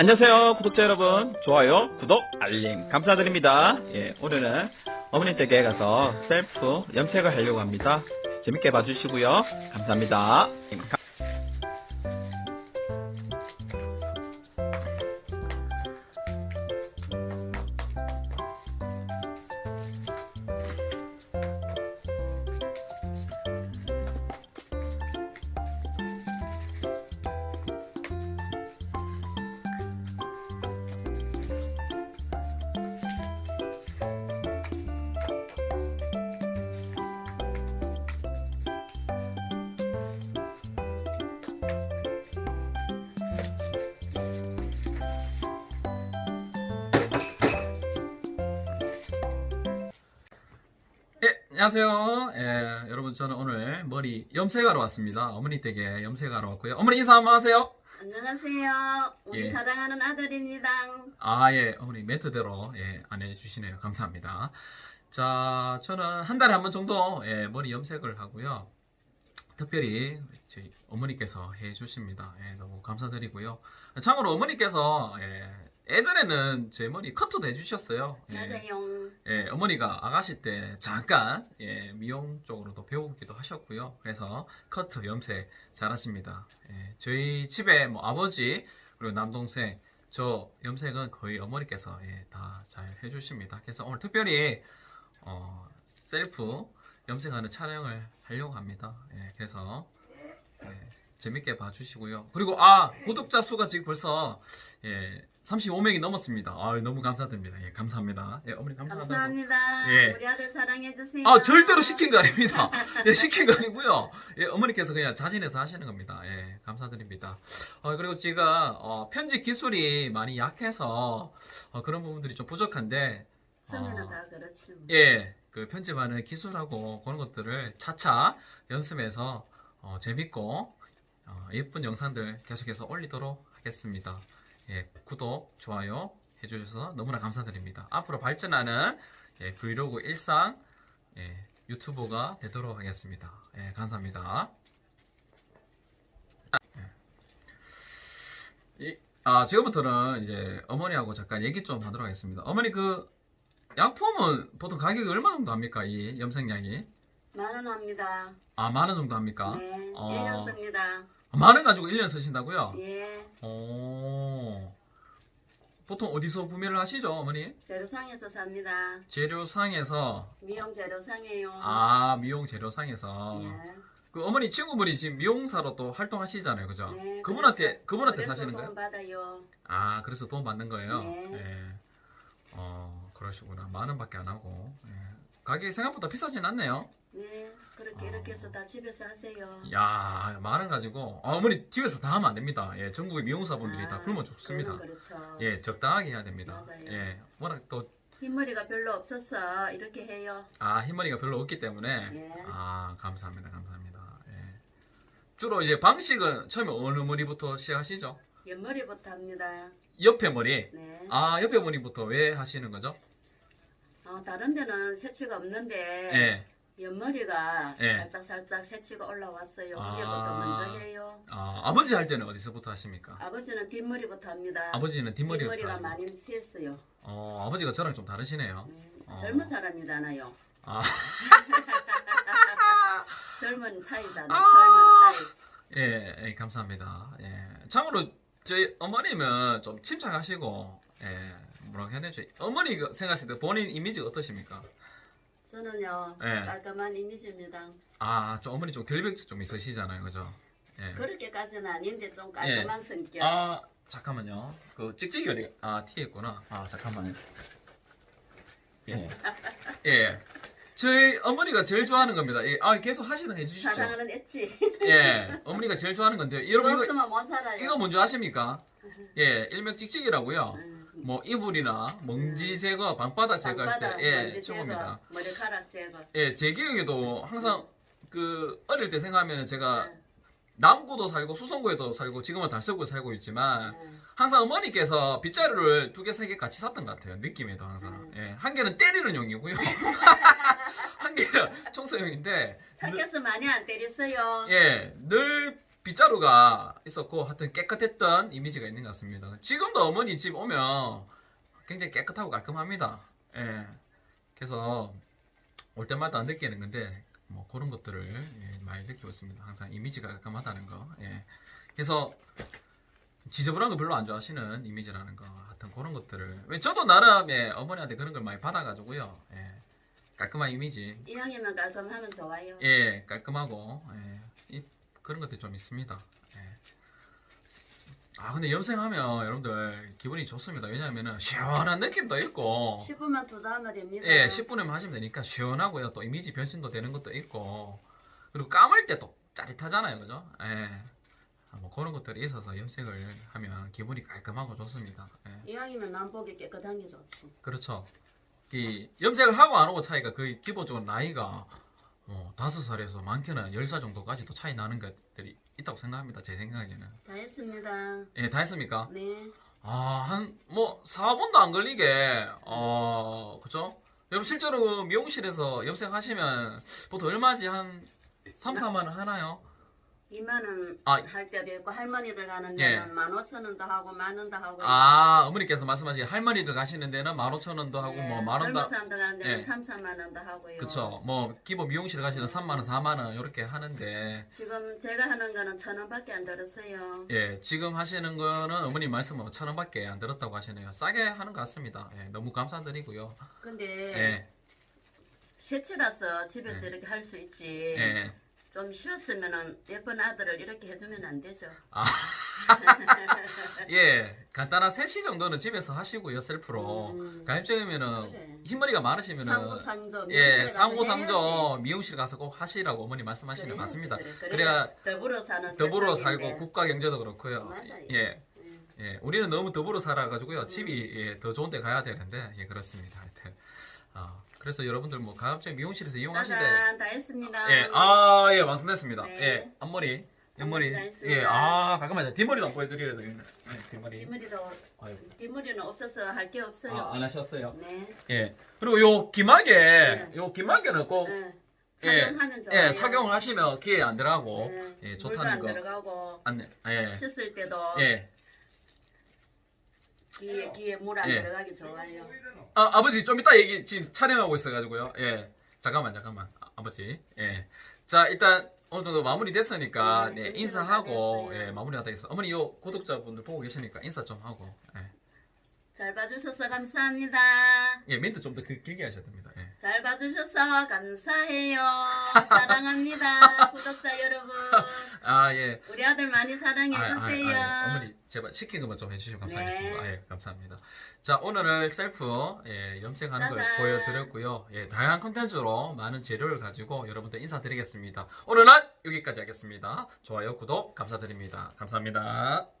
안녕하세요, 구독자 여러분. 좋아요, 구독, 알림 감사드립니다. 예, 오늘은 어머니 댁에 가서 셀프 염색을 하려고 합니다. 재밌게 봐주시고요. 감사합니다. 안녕하세요. 예, 여러분 저는 오늘 머리 염색하러 왔습니다. 어머니 댁에 염색하러 왔고요. 어머니 인사 한번 하세요. 안녕하세요. 우리 예. 사랑하는 아들입니다. 아, 예, 어머니 멘트대로 예, 안내해 주시네요. 감사합니다. 자, 저는 한 달에 한 번 정도 예, 머리 염색을 하고요. 특별히 저희 어머니께서 해 주십니다. 예, 너무 감사드리고요. 참고로 어머니께서 예, 예전에는 제 머리 커트도 해 주셨어요. 예. 맞아요. 예, 어머니가 아가씨 때 잠깐 예, 미용 쪽으로도 배우기도 하셨고요. 그래서 커트, 염색 잘하십니다. 예, 저희 집에 뭐 아버지 그리고 남동생 저 염색은 거의 어머니께서 예, 다 잘 해주십니다. 그래서 오늘 특별히 어, 셀프 염색하는 촬영을 하려고 합니다. 예, 그래서 예, 재밌게 봐주시고요. 그리고 아 구독자 수가 지금 벌써 예, 35명이 넘었습니다. 아, 너무 감사드립니다. 예, 감사합니다. 예, 어머니 감사합니다. 감사합니다. 예. 우리 아들 사랑해 주세요. 아 절대로 시킨 거 아닙니다. 예, 시킨 거 아니고요. 예, 어머니께서 그냥 자진해서 하시는 겁니다. 예, 감사드립니다. 어, 그리고 제가 어, 편집 기술이 많이 약해서 어, 그런 부분들이 좀 부족한데 처음에는 어, 다 그렇지. 뭐. 예, 그 편집하는 기술하고 그런 것들을 차차 연습해서 어, 재밌고 어, 예쁜 영상들 계속해서 올리도록 하겠습니다. 예, 구독, 좋아요 해주셔서 너무나 감사드립니다. 앞으로 발전하는 예, 브이로그 일상 예, 유튜버가 되도록 하겠습니다. 예, 감사합니다. 예. 이, 아, 지금부터는 이제 어머니하고 잠깐 얘기 좀 하도록 하겠습니다. 어머니 그 약품은 보통 가격이 얼마 정도 합니까? 이 염색약이? 만 원 합니다. 아, 만 원 정도 합니까? 네. 어. 내렸습니다. 만 원 가지고 1년 쓰신다고요? 예. 오. 보통 어디서 구매를 하시죠, 어머니? 재료상에서 삽니다. 재료상에서 미용 재료상이에요. 아, 미용 재료상에서 예. 그 어머니 친구분이 지금 미용사로 또 활동하시잖아요. 그죠? 네, 그분한테 그래서- 그분한테 그래서 사시는 돈 거예요? 받아요. 아, 그래서 돈 받는 거예요? 네. 어, 그러시구나. 만 원밖에 안 하고. 예. 가격이 생각보다 비싸진 않네요. 네. 그렇게 어. 이렇게 해서 다 집에서 하세요. 야, 만원 가지고. 아, 어머니 집에서 다 하면 안 됩니다. 예, 전국의 미용사분들이 아, 다 굶어 죽습니다. 그렇죠. 예, 적당하게 해야 됩니다. 맞아요. 예, 워낙 또, 흰머리가 별로 없어서 이렇게 해요. 아, 흰머리가 별로 없기 때문에. 예. 아, 감사합니다. 감사합니다. 예. 주로 이제 방식은 처음에 어느 머리부터 시작하시죠? 옆머리부터 합니다. 옆에 머리. 네. 아, 옆에 머리부터 왜 하시는 거죠? 어, 다른 데는 새치가 없는데 예. 옆머리가 예. 살짝 살짝 새치가 올라왔어요. 아. 그게부터 먼저 해요. 아, 아버지 할 때는 어디서부터 하십니까? 아버지는 뒷머리부터 합니다. 아버지는 뒷머리부터 뒷머리가 하시고. 많이 휘었어요. 어, 아버지가 저랑 좀 다르시네요. 음, 어. 젊은 사람이잖아요. 아, 젊은 차이잖아. 아. 젊은 차이. 예, 예, 감사합니다. 예. 참고로 저희 어머님은 좀 침착하시고, 예, 뭐라고 해야 되지? 어머니 그 생각하실 때 본인 이미지 어떠십니까? 저는요 예. 깔끔한 이미지입니다. 아, 좀 어머니 좀 결백증 좀 있으시잖아요, 그죠? 예. 그렇게까지는 아닌데 좀 깔끔한 성격. 아, 잠깐만요. 그 찍찍이 어디? 아, 티했구나. 아, 잠깐만요. 예, 예. 저희 어머니가 제일 좋아하는 겁니다. 예, 아, 계속 하시는 해주십시오. 사랑하는 엣지. 예, 어머니가 제일 좋아하는 건데요. 여러분 이거 없으면 못 살아요. 이거 뭔지 아십니까? 예, 일명 찍찍이라고요. 음. 뭐 이불이나 먼지 제거, 방바닥 제거할 때 예, 최고입니다. 머리카락 제거. 예, 제 기억에도 항상 그 어릴 때 생각하면 제가 음. 남구도 살고 수성구에도 살고 지금은 달서구에 살고 있지만 음. 항상 어머니께서 빗자루를 두 개, 세 개 같이 샀던 것 같아요. 느낌에도 항상. 음. 예, 한 개는 때리는 용이고요. 한 개는 청소용인데 착해서 많이 안 때렸어요. 예, 늘 빗자루가 있었고 하여튼 깨끗했던 이미지가 있는 것 같습니다. 지금도 어머니 집 오면 굉장히 깨끗하고 깔끔합니다. 예. 그래서 올 때마다 느끼는 건데 뭐 그런 것들을 예, 많이 느끼고 있습니다. 항상 이미지가 깔끔하다는 거. 예. 그래서 지저분한 거 별로 안 좋아하시는 이미지라는 거. 하여튼 그런 것들을 왜 저도 나름 예, 어머니한테 그런 걸 많이 받아가지고요. 예. 깔끔한 이미지. 이왕이면 깔끔하면 좋아요. 예, 깔끔하고 예, 이, 그런 것들 좀 있습니다. 예. 아 근데 염색하면 여러분들 기분이 좋습니다. 왜냐하면 시원한 느낌도 있고 10분만 투자하면 됩니다. 예, 10분에만 하시면 되니까 시원하고요. 또 이미지 변신도 되는 것도 있고 그리고 감을 때 또 짜릿하잖아요, 그죠? 예. 아, 뭐 그런 것들이 있어서 염색을 하면 기분이 깔끔하고 좋습니다. 예. 이왕이면 남보기 깨끗한 게 좋지. 그렇죠. 이 염색을 하고 안 하고 차이가 거의 기본적으로 나이가 어, 다섯 살에서 많게는 열살 정도까지도 차이 나는 것들이 있다고 생각합니다. 제 생각에는. 다 했습니다. 예, 다 했습니까? 네. 아, 한, 뭐, 4분도 안 걸리게, 어, 그죠? 여러분, 실제로 그 미용실에서 염색하시면 보통 얼마지? 한 3, 4만원 하나요? 2만 원 아. 할 때도 있고 할머니들 가는 예. 데는 만 오천 원도 하고 만 원도 하고. 아, 어머니께서 말씀하신 할머니들 가시는 데는 15,000원도 하고, 예, 뭐, 만원 젊은 다, 사람들 가는 데는 예. 3, 4만 원도 하고요. 그쵸. 뭐, 기본 미용실 가시는 3만원, 4만원, 이렇게 하는데, 지금 제가 하는 거는 천 원 밖에 안 들었어요. 예, 지금 하시는 거는 어머님 말씀은 천 원 밖에 안 들었다고 하시네요. 싸게 하는 것 같습니다. 예, 너무 감사드리고요. 근데 예, 셋치라서 집에서 예. 이렇게 할 수 있지. 예. 좀 쉬었으면은 예쁜 아들을 이렇게 해주면 안 되죠. 예, 간단한 3시 정도는 집에서 하시고요, 셀프로. 음. 가입적이면은 그래. 흰머리가 많으시면은 상고상조 예, 상고상조 미용실 가서 꼭 하시라고 어머니 말씀하시는 거 그래야지, 맞습니다. 그래. 그래야 더불어 사는 더불어 세상인데. 살고 국가 경제도 그렇고요. 맞아요. 예. 음. 예, 우리는 너무 더불어 살아가지고요. 집이 예, 더 좋은 데 가야 되는데, 예, 그렇습니다. 하여튼. 아, 그래서 여러분들 뭐 가급적 미용실에서 이용하실 때 짜잔 다 했습니다. 예, 아, 예, 완성됐습니다. 네. 예, 앞머리, 옆머리, 앞머리 다 했습니다. 예, 아, 잠깐만요. 뒷머리도 한번 보여드려야 되겠네. 예, 뒷머리. 뒷머리도 아유. 뒷머리는 없어서 할 게 없어요. 아, 안 하셨어요? 네. 예. 그리고 요 기마개, 네. 요 기마개는 꼭, 네. 예, 착용하면 좋아요. 예, 착용을 하시면 귀에 안 들어가고, 네. 예, 물도 좋다는 안 거. 들어가고 안, 예, 씻을 때도 예. 귀에 귀에 물 안 예. 들어가기 좋아요. 아, 아버지, 좀 이따 얘기, 지금 촬영하고 있어가지고요. 예. 잠깐만, 잠깐만. 아, 아버지. 예. 자, 일단, 어느 정도 마무리 됐으니까, 네, 네, 인사가 인사하고. 예, 마무리가 다 됐어. 어머니, 요 구독자분들 보고 계시니까 인사 좀 하고, 예. 잘 봐주셔서 감사합니다. 예, 멘트 좀 더 길게 하셔야 됩니다. 예. 잘 봐주셔서 감사해요. 사랑합니다. 구독자 여러분. 아, 예. 우리 아들 많이 사랑해 아, 아, 주세요. 아, 예. 어머니, 제발 시킨 것만 좀 해주시면 감사하겠습니다. 네. 아, 예, 감사합니다. 자, 오늘은 셀프, 예, 염색하는 걸. 보여드렸고요. 예, 다양한 컨텐츠로 많은 재료를 가지고 여러분들 인사드리겠습니다. 오늘은 여기까지 하겠습니다. 좋아요, 구독 감사드립니다. 감사합니다.